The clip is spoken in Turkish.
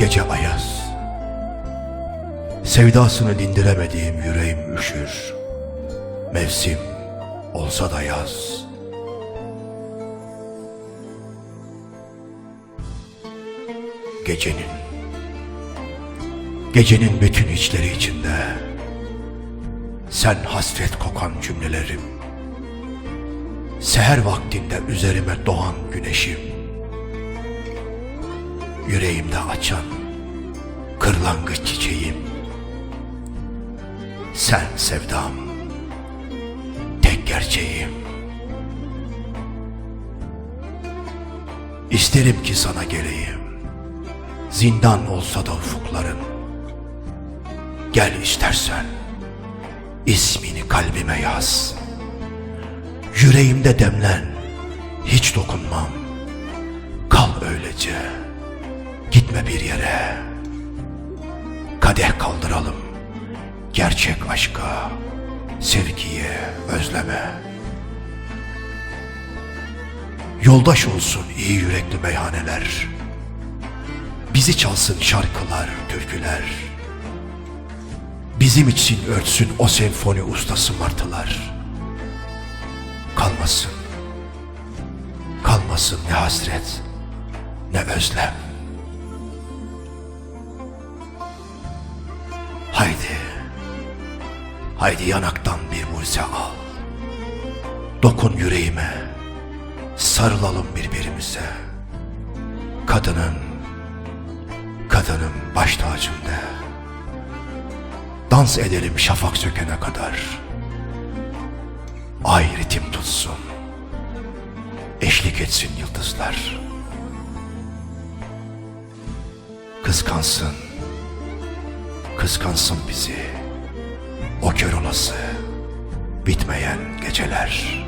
Gece ayaz. Sevdasını dindiremediğim yüreğim üşür. Mevsim olsa da yaz. Gecenin Gecenin bütün içleri içinde Sen hasret kokan cümlelerim Seher vaktinde üzerime doğan güneşim Yüreğimde açan kırlangıç çiçeğim. Sen sevdam Tek gerçeğim. İsterim ki sana geleyim. Zindan olsa da ufukların. Gel istersen ismini kalbime yaz. Yüreğimde demlen Hiç dokunmam. Kal öylece Gitme bir yere. Kadeh kaldıralım. Gerçek aşka Sevgiye özleme. Yoldaş olsun iyi yürekli meyhaneler. Bizi çalsın şarkılar, türküler. Bizim için örtsün o senfoni ustası martılar. Kalmasın. Kalmasın ne hasret Ne özlem Haydi. Haydi yanaktan bir mucize al. Dokun yüreğime. Sarılalım birbirimize. Kadının Kadının baş tacında. Dans edelim şafak sökene kadar. Ay ritim tutsun. Eşlik etsin yıldızlar. Kıskansın Kıskansın bizi. O kör olası Bitmeyen geceler